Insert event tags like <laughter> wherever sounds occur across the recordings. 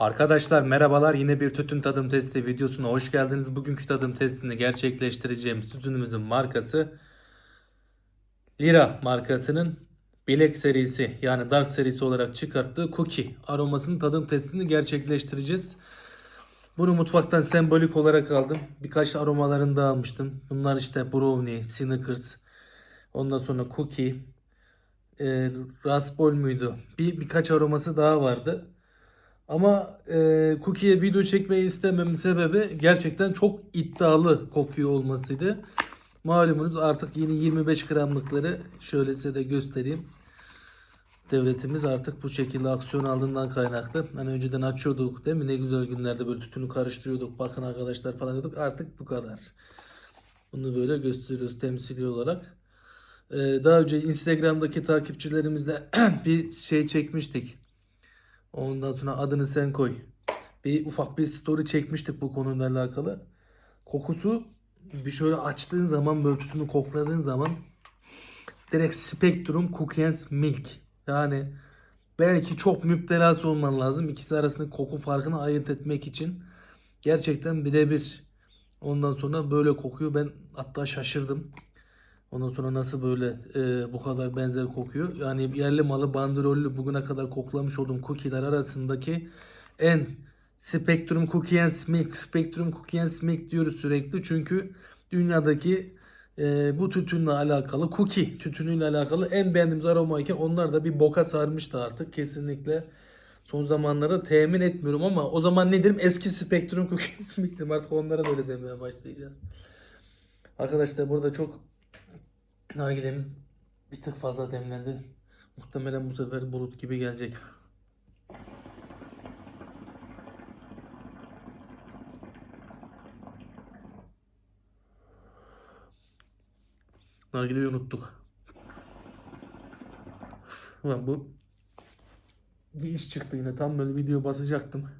Arkadaşlar merhabalar yine bir tütün tadım testi videosuna hoş geldiniz. Bugünkü tadım testini gerçekleştireceğimiz tütünümüzün markası Lira markasının Black serisi yani Dark serisi olarak çıkarttığı Cookie aromasının tadım testini gerçekleştireceğiz. Bunu mutfaktan sembolik olarak aldım. Birkaç aromalarını da almıştım. Bunlar işte brownie, Snickers, ondan sonra cookie, e, raspbol muydu? Bir birkaç aroması daha vardı. Ama e, Cookie'ye video çekmeyi istememin sebebi gerçekten çok iddialı kokuyor olmasıydı. Malumunuz artık yeni 25 gramlıkları şöyle size de göstereyim. Devletimiz artık bu şekilde aksiyon aldığından kaynaklı. Hani önceden açıyorduk değil mi? Ne güzel günlerde böyle tütünü karıştırıyorduk. Bakın arkadaşlar falan diyorduk. Artık bu kadar. Bunu böyle gösteriyoruz temsili olarak. Ee, daha önce Instagram'daki takipçilerimizle <clears throat> bir şey çekmiştik. Ondan sonra adını sen koy. Bir ufak bir story çekmiştik bu konuyla alakalı. Kokusu bir şöyle açtığın zaman böyle tütünü kokladığın zaman direkt Spectrum Cookies Milk. Yani belki çok müptelası olman lazım. İkisi arasındaki koku farkını ayırt etmek için. Gerçekten birebir. Ondan sonra böyle kokuyor. Ben hatta şaşırdım. Ondan sonra nasıl böyle e, bu kadar benzer kokuyor? Yani yerli malı banderollü bugüne kadar koklamış olduğum cookie'ler arasındaki en Spectrum Cookie and Milk, Spectrum Cookie and Milk diyoruz sürekli. Çünkü dünyadaki e, bu tütünle alakalı, cookie tütünüyle alakalı en beğendiğimiz aroma iken onlar da bir boka sarmıştı artık. Kesinlikle son zamanlarda temin etmiyorum ama o zaman ne derim? Eski Spectrum Cookie and derim. Artık onlara da öyle demeye başlayacağız. Arkadaşlar burada çok Nargilemiz bir tık fazla demlendi. Muhtemelen bu sefer bulut gibi gelecek. Nargileyi unuttuk. Ulan bu bir iş çıktı yine. Tam böyle video basacaktım.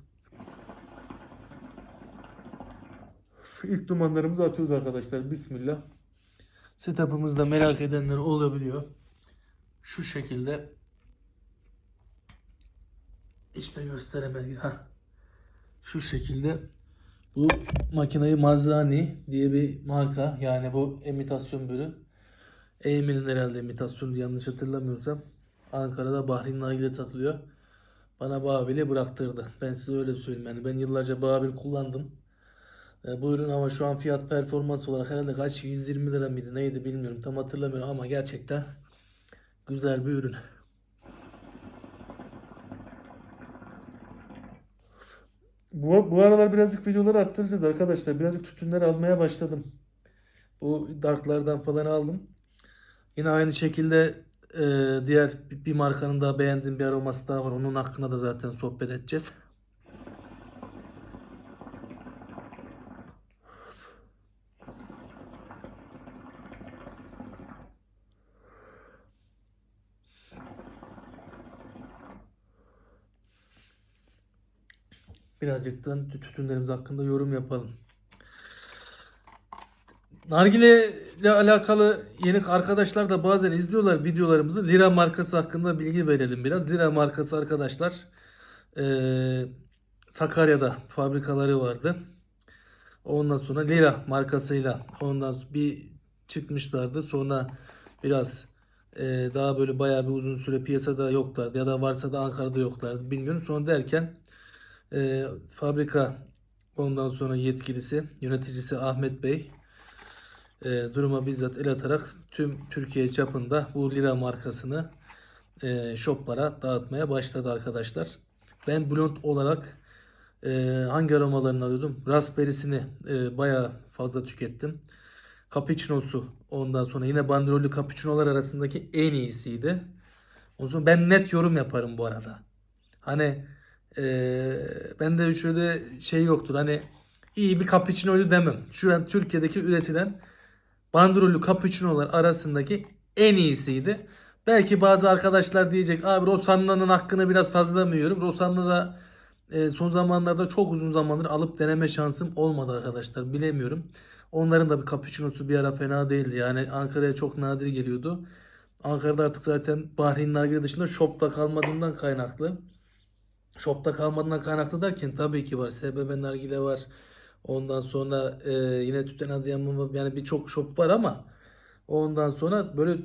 İlk dumanlarımızı atıyoruz arkadaşlar. Bismillah. Setup'ımızda merak edenler olabiliyor. Şu şekilde işte gösteremedik ha. Şu şekilde bu makineyi Mazzani diye bir marka yani bu imitasyon ürün. Emin'in herhalde imitasyonu yanlış hatırlamıyorsam. Ankara'da Bahrin Nargile satılıyor. Bana Babil'i bıraktırdı. Ben size öyle söyleyeyim. Yani ben yıllarca Babil kullandım. E, bu ürün ama şu an fiyat performans olarak herhalde kaç 120 lira mıydı neydi bilmiyorum tam hatırlamıyorum ama gerçekten güzel bir ürün. Bu, bu aralar birazcık videoları arttıracağız arkadaşlar. Birazcık tütünler almaya başladım. Bu darklardan falan aldım. Yine aynı şekilde e, diğer bir markanın daha beğendiğim bir aroması daha var. Onun hakkında da zaten sohbet edeceğiz. Birazcık da tütünlerimiz hakkında yorum yapalım. Nargile ile alakalı yeni arkadaşlar da bazen izliyorlar videolarımızı. Lira markası hakkında bilgi verelim biraz. Lira markası arkadaşlar eee, Sakarya'da fabrikaları vardı. Ondan sonra Lira markasıyla ondan bir çıkmışlardı. Sonra biraz eee, daha böyle bayağı bir uzun süre piyasada yoklardı ya da varsa da Ankara'da yoklardı bilmiyorum. Sonra derken eee, fabrika ondan sonra yetkilisi yöneticisi Ahmet Bey e, duruma bizzat el atarak tüm Türkiye çapında bu lira markasını e, shoplara dağıtmaya başladı arkadaşlar. Ben blond olarak e, hangi aromalarını arıyordum? Raspberry'sini e, bayağı fazla tükettim. Cappuccino'su ondan sonra yine banderollü cappuccino'lar arasındaki en iyisiydi. Ondan sonra ben net yorum yaparım bu arada. Hani e, ben de şöyle şey yoktur hani iyi bir cappuccino'ydu demem. Şu an Türkiye'deki üretilen bandrollü cappuccino'lar arasındaki en iyisiydi. Belki bazı arkadaşlar diyecek abi Rosanna'nın hakkını biraz fazla mı yiyorum? Rosanna da e, son zamanlarda çok uzun zamandır alıp deneme şansım olmadı arkadaşlar. Bilemiyorum. Onların da bir cappuccino'su bir ara fena değildi. Yani Ankara'ya çok nadir geliyordu. Ankara'da artık zaten Bahreyn Nargile dışında shopta kalmadığından kaynaklı shopta kalmadığından kaynaklı derken tabii ki var. SBB nargile var. Ondan sonra e, yine tüten Adıyaman var. Yani birçok shop var ama ondan sonra böyle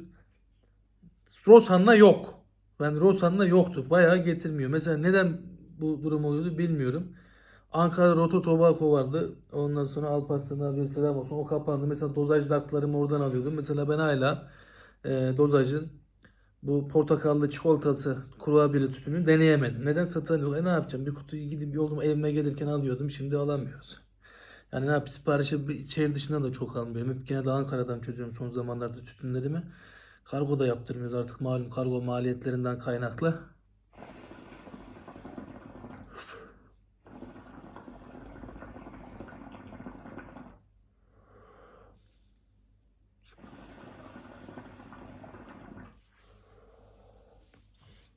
Rosan'la yok. Ben Rosan'la yoktu. Bayağı getirmiyor. Mesela neden bu durum oluyordu bilmiyorum. Ankara Roto Tobacco vardı. Ondan sonra Alparslan abiye selam olsun. O kapandı. Mesela dozaj dartlarımı oradan alıyordum. Mesela ben hala e, dozajın bu portakallı çikolatası kurabiyeli tütünü deneyemedim. Neden satan yok? E ne yapacağım? Bir kutuyu gidip yolum evime gelirken alıyordum. Şimdi alamıyoruz. Yani ne yap siparişi şehir dışından da çok almıyorum. Hep yine de Ankara'dan çözüyorum son zamanlarda tütünlerimi. Kargo da yaptırmıyoruz artık malum kargo maliyetlerinden kaynaklı.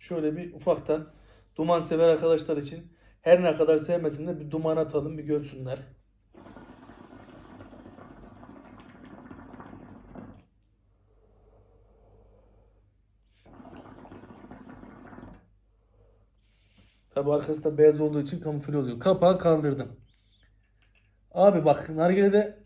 Şöyle bir ufaktan duman sever arkadaşlar için her ne kadar sevmesin de bir duman atalım bir görsünler. Tabi arkası da beyaz olduğu için kamufle oluyor. Kapağı kaldırdım. Abi bak nargilede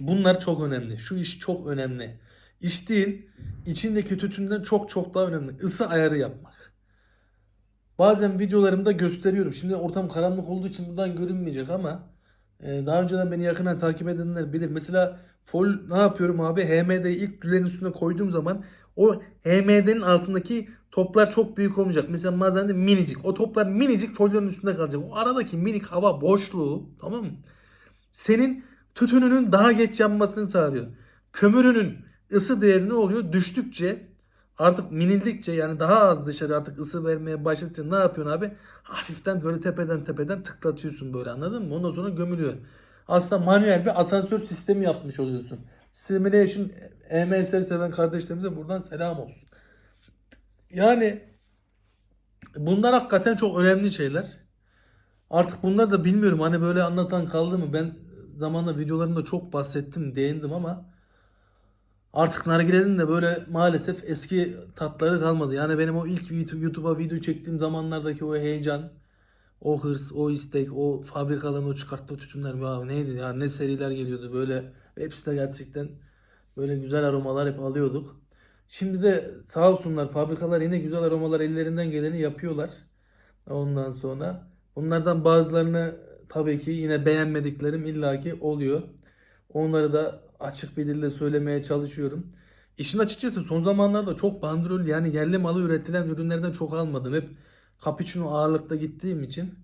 bunlar çok önemli. Şu iş çok önemli. İçtiğin içindeki tütünden çok çok daha önemli. Isı ayarı yapmak. Bazen videolarımda gösteriyorum. Şimdi ortam karanlık olduğu için buradan görünmeyecek ama e, daha önceden beni yakından takip edenler bilir. Mesela fol ne yapıyorum abi? HMD'yi ilk gülerin üstüne koyduğum zaman o HMD'nin altındaki toplar çok büyük olmayacak. Mesela bazen de minicik. O toplar minicik folyonun üstünde kalacak. O aradaki minik hava boşluğu tamam mı? Senin tütününün daha geç yanmasını sağlıyor. Kömürünün ısı değeri ne oluyor? Düştükçe artık minildikçe yani daha az dışarı artık ısı vermeye başladıkça ne yapıyorsun abi? Hafiften böyle tepeden tepeden tıklatıyorsun böyle anladın mı? Ondan sonra gömülüyor. Aslında manuel bir asansör sistemi yapmış oluyorsun. Simulation EMS seven kardeşlerimize buradan selam olsun. Yani bunlar hakikaten çok önemli şeyler. Artık bunlar da bilmiyorum hani böyle anlatan kaldı mı? Ben zamanla videolarımda çok bahsettim, değindim ama artık nargilenin de böyle maalesef eski tatları kalmadı. Yani benim o ilk YouTube'a video çektiğim zamanlardaki o heyecan, o hırs, o istek, o fabrikaların o çıkarttığı tütünler ya neydi ya ne seriler geliyordu böyle. Hepsi de gerçekten böyle güzel aromalar hep alıyorduk. Şimdi de sağ olsunlar fabrikalar yine güzel aromalar ellerinden geleni yapıyorlar. Ondan sonra bunlardan bazılarını tabii ki yine beğenmediklerim illaki oluyor. Onları da açık bir dille söylemeye çalışıyorum. İşin açıkçası son zamanlarda çok bandrol yani yerli malı üretilen ürünlerden çok almadım. Hep cappuccino ağırlıkta gittiğim için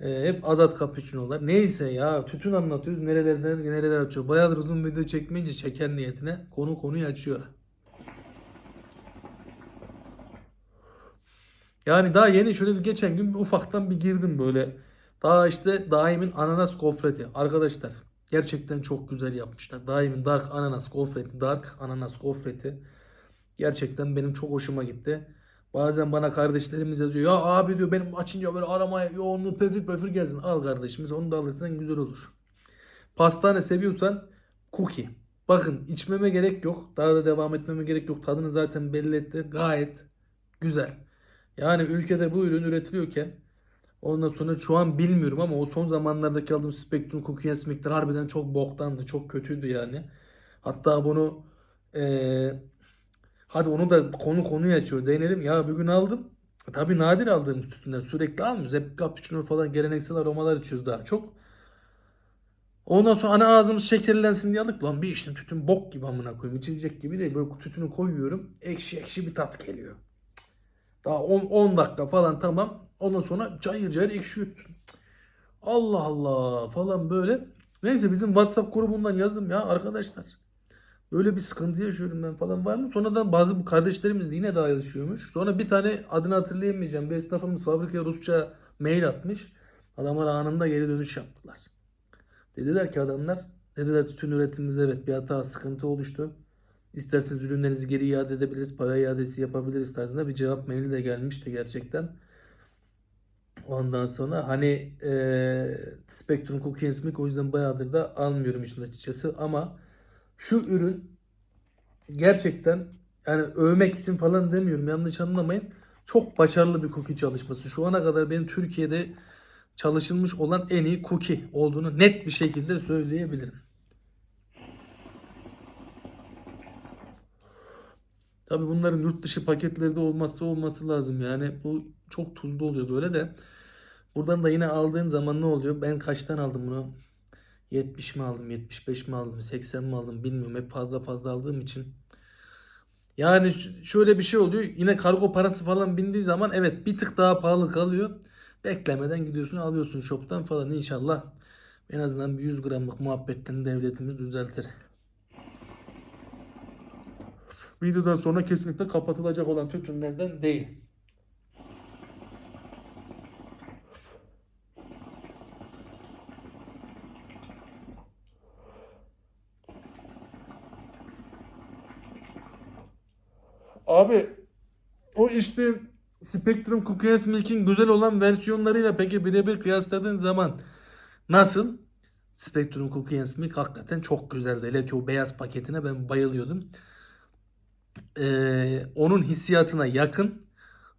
e, hep azat cappuccino'lar. Neyse ya tütün anlatıyoruz nerelerden nereler açıyor. Bayağıdır uzun video çekmeyince şeker niyetine konu konuyu açıyor. Yani daha yeni şöyle bir geçen gün bir ufaktan bir girdim böyle. Daha işte Daim'in ananas gofreti. Arkadaşlar gerçekten çok güzel yapmışlar. Daim'in Dark ananas gofreti. Dark ananas gofreti. Gerçekten benim çok hoşuma gitti. Bazen bana kardeşlerimiz yazıyor. Ya abi diyor benim açınca böyle aramaya yoğunluğu pefir pefir gelsin. Al kardeşimiz onu da alırsan güzel olur. Pastane seviyorsan cookie. Bakın içmeme gerek yok. Daha da devam etmeme gerek yok. Tadını zaten belli etti. Gayet güzel. Yani ülkede bu ürün üretiliyorken ondan sonra şu an bilmiyorum ama o son zamanlardaki aldığım Spectrum Cookie Smith'ler harbiden çok boktandı. Çok kötüydü yani. Hatta bunu eee hadi onu da konu konuyu açıyor. Değinelim. Ya bugün aldım. Tabii nadir aldığımız tütünler. Sürekli almıyoruz. Hep cappuccino falan geleneksel aromalar içiyoruz daha çok. Ondan sonra ana ağzımız şekerlensin diye aldık. Lan bir içtim tütün bok gibi amına koyayım. İçilecek gibi değil. Böyle tütünü koyuyorum. Ekşi ekşi bir tat geliyor. Daha 10, 10 dakika falan tamam. Ondan sonra cayır cayır ekşiyor. Allah Allah falan böyle. Neyse bizim WhatsApp grubundan yazdım ya arkadaşlar. Böyle bir sıkıntı yaşıyorum ben falan var mı? Sonradan bazı kardeşlerimiz de yine daha yaşıyormuş. Sonra bir tane adını hatırlayamayacağım. Bir esnafımız fabrikaya Rusça mail atmış. Adamlar anında geri dönüş yaptılar. Dediler ki adamlar dediler tütün üretimimizde evet bir hata sıkıntı oluştu. İsterseniz ürünlerinizi geri iade edebiliriz, para iadesi yapabiliriz tarzında bir cevap maili de gelmişti gerçekten. Ondan sonra hani e, Spectrum Cookie Smith o yüzden bayağıdır da almıyorum işin açıkçası ama şu ürün gerçekten yani övmek için falan demiyorum yanlış anlamayın. Çok başarılı bir cookie çalışması. Şu ana kadar benim Türkiye'de çalışılmış olan en iyi cookie olduğunu net bir şekilde söyleyebilirim. Tabii bunların yurt dışı paketleri de olmazsa olması lazım. Yani bu çok tuzlu oluyor böyle de. Buradan da yine aldığın zaman ne oluyor? Ben kaçtan aldım bunu? 70 mi aldım, 75 mi aldım, 80 mi aldım bilmiyorum. Hep fazla fazla aldığım için. Yani şöyle bir şey oluyor. Yine kargo parası falan bindiği zaman evet bir tık daha pahalı kalıyor. Beklemeden gidiyorsun alıyorsun shop'tan falan inşallah. En azından bir 100 gramlık muhabbetlerini devletimiz düzeltir. Videodan sonra kesinlikle kapatılacak olan tütünlerden değil. Abi o işte Spectrum Cookies Milk'in güzel olan versiyonlarıyla peki birebir kıyasladığın zaman nasıl? Spectrum Cookies Milk hakikaten çok güzeldi. Hele ki o beyaz paketine ben bayılıyordum. Ee, onun hissiyatına yakın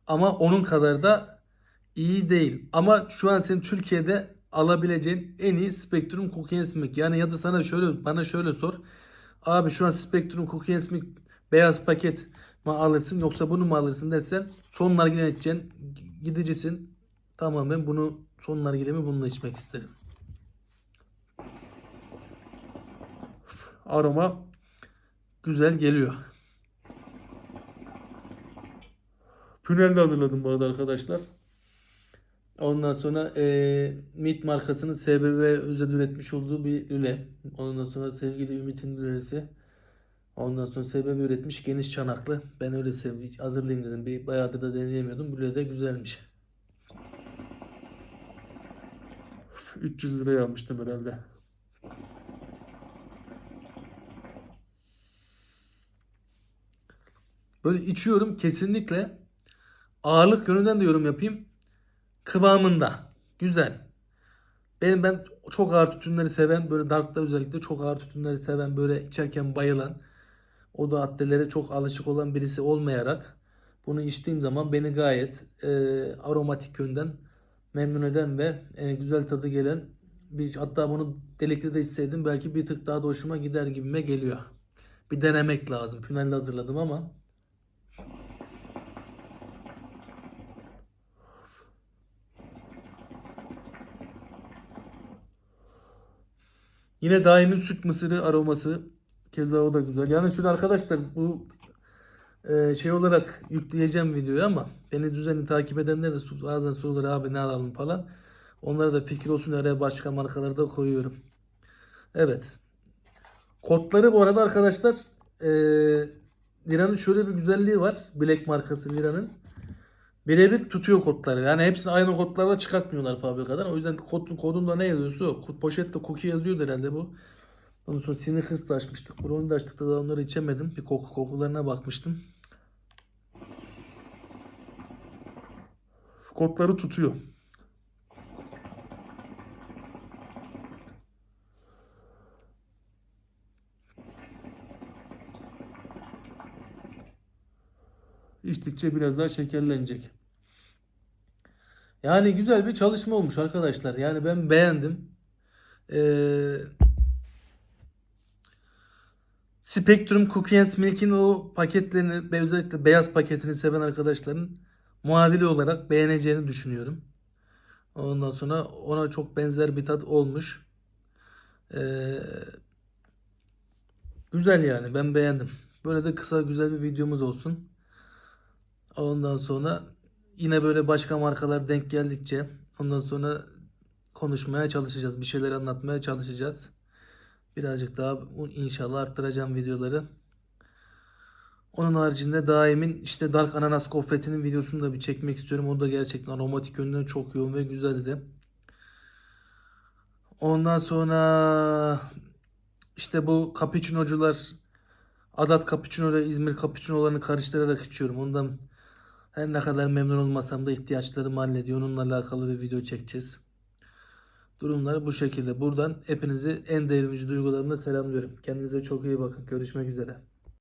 ama onun kadar da iyi değil. Ama şu an sen Türkiye'de alabileceğin en iyi Spectrum Cookies Milk. Yani ya da sana şöyle bana şöyle sor. Abi şu an Spectrum Cookies Milk beyaz paket mi alırsın yoksa bunu mu alırsın dersen son nargile içeceksin. Gidicisin. Tamam ben bunu son nargilemi bununla içmek isterim. Aroma güzel geliyor. Pünel de hazırladım bu arada arkadaşlar. Ondan sonra eee MIT markasının SBB özel üretmiş olduğu bir lüle. Ondan sonra sevgili Ümit'in lülesi. Ondan sonra SBB üretmiş geniş çanaklı. Ben öyle sev hazırlayayım dedim. Bir bayağıdır da deneyemiyordum. Lüle de güzelmiş. 300 liraya almıştım herhalde. Böyle içiyorum kesinlikle ağırlık yönünden de yorum yapayım. Kıvamında. Güzel. Benim ben çok ağır tütünleri seven, böyle darkta özellikle çok ağır tütünleri seven, böyle içerken bayılan, o da addelere çok alışık olan birisi olmayarak bunu içtiğim zaman beni gayet e, aromatik yönden memnun eden ve e, güzel tadı gelen bir hatta bunu delikli de içseydim belki bir tık daha da hoşuma gider gibime geliyor. Bir denemek lazım. Pünelli hazırladım ama Yine daimin süt mısırı aroması. Keza o da güzel. Yani şurada arkadaşlar bu e, şey olarak yükleyeceğim videoyu ama beni düzenli takip edenler de bazen sorular abi ne alalım falan. Onlara da fikir olsun araya başka markaları da koyuyorum. Evet. Kodları bu arada arkadaşlar e, Lira'nın şöyle bir güzelliği var. Black markası Lira'nın. Birebir tutuyor kodları. Yani hepsini aynı kodlarla çıkartmıyorlar fabrikadan. O yüzden kod, kodunda ne yazıyorsa o. Poşette cookie yazıyordu herhalde bu. Ondan sonra Snickers da açmıştık. Brownie da açtık da onları içemedim. Bir koku kokularına bakmıştım. Kodları tutuyor. İçtikçe biraz daha şekerlenecek. Yani güzel bir çalışma olmuş arkadaşlar. Yani ben beğendim. Ee, Spectrum Cookies Milk'in o paketlerini ve özellikle beyaz paketini seven arkadaşların muadili olarak beğeneceğini düşünüyorum. Ondan sonra ona çok benzer bir tat olmuş. Ee, güzel yani ben beğendim. Böyle de kısa güzel bir videomuz olsun. Ondan sonra yine böyle başka markalar denk geldikçe ondan sonra konuşmaya çalışacağız. Bir şeyler anlatmaya çalışacağız. Birazcık daha inşallah arttıracağım videoları. Onun haricinde daimin işte Dark Ananas Gofreti'nin videosunu da bir çekmek istiyorum. O da gerçekten aromatik yönünden çok yoğun ve güzeldi. Ondan sonra işte bu cappuccino'cular Azat Cappuccino ile İzmir Cappuccino'larını karıştırarak içiyorum. Ondan her ne kadar memnun olmasam da ihtiyaçlarımı hallediyor. Onunla alakalı bir video çekeceğiz. Durumlar bu şekilde. Buradan hepinizi en devrimci duygularımla selamlıyorum. Kendinize çok iyi bakın. Görüşmek üzere.